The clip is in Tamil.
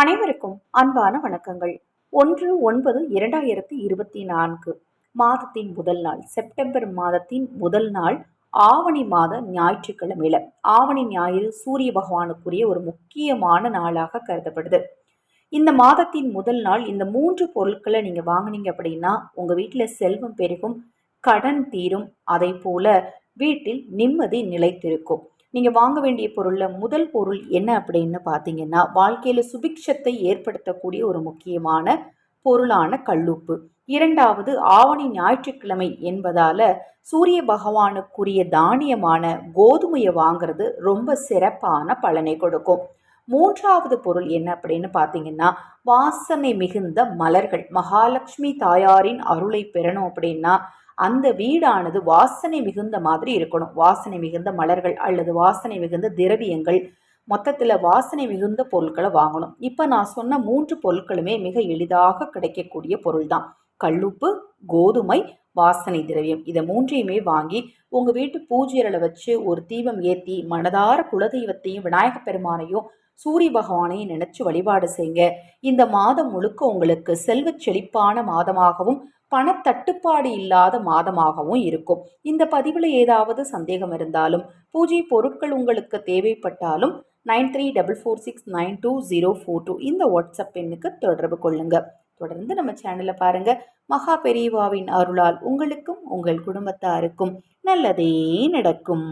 அனைவருக்கும் அன்பான வணக்கங்கள். ஒன்று ஒன்பது இரண்டாயிரத்தி இருபத்தி நான்கு மாதத்தின் முதல் நாள் செப்டம்பர் மாதத்தின் முதல் நாள் ஆவணி மாத ஞாயிற்றுக்கிழமையில. ஆவணி ஞாயிறு சூரிய பகவானுக்குரிய ஒரு முக்கியமான நாளாக கருதப்படுது. இந்த மாதத்தின் முதல் நாள் இந்த மூன்று பொருட்களை நீங்கள் வாங்குனீங்க அப்படின்னா உங்கள் வீட்டில் செல்வம் பெருகும் கடன் தீரும். அதை போல வீட்டில் நிம்மதி நிலைத்திருக்கும். நீங்கள் வாங்க வேண்டிய பொருளில் முதல் பொருள் என்ன அப்படின்னு பார்த்தீங்கன்னா வாழ்க்கையில் சுபிக்ஷத்தை ஏற்படுத்தக்கூடிய ஒரு முக்கியமான பொருளான கல்லுப்பு. இரண்டாவது ஆவணி ஞாயிற்றுக்கிழமை என்பதால் சூரிய பகவானுக்குரிய தானியமான கோதுமையை வாங்குறது ரொம்ப சிறப்பான பலனை கொடுக்கும். மூன்றாவது பொருள் என்ன அப்படின்னு பார்த்தீங்கன்னா வாசனை மிகுந்த மலர்கள். மகாலட்சுமி தாயாரின் அருளை பெறணும் அப்படின்னா அந்த வீடானது வாசனை மிகுந்த மாதிரி இருக்கணும். வாசனை மிகுந்த மலர்கள் அல்லது வாசனை மிகுந்த திரவியங்கள் மொத்தத்தில் வாசனை மிகுந்த பொருட்களை வாங்கணும். இப்போ நான் சொன்ன மூன்று பொருட்களுமே மிக எளிதாக கிடைக்கக்கூடிய பொருள் தான் கல்லுப்பு கோதுமை வாசனை திரவியம். இதை மூன்றையுமே வாங்கி உங்கள் வீட்டு பூஜைகளை வச்சு ஒரு தீபம் ஏற்றி மனதார குலதெய்வத்தையும் விநாயகப் பெருமானையும் சூரிய பகவானையும் நினைச்சு வழிபாடு செய்யுங்க. இந்த மாதம் முழுக்க உங்களுக்கு செல்வச் செழிப்பான மாதமாகவும் பணத்தட்டுப்பாடு இல்லாத மாதமாகவும் இருக்கும். இந்த பதிவில் ஏதாவது சந்தேகம் இருந்தாலும் பூஜை பொருட்கள் உங்களுக்கு தேவைப்பட்டாலும் nine three double four six nine two zero four two இந்த வாட்ஸ்அப் எண்ணுக்கு தொடர்பு கொள்ளுங்கள் தொடர்ந்து நம்ம சேனலை பாருங்க. மகா பெரியவாவின் அருளால் உங்களுக்கும் உங்கள் குடும்பத்தாருக்கும் நல்லதே நடக்கும்.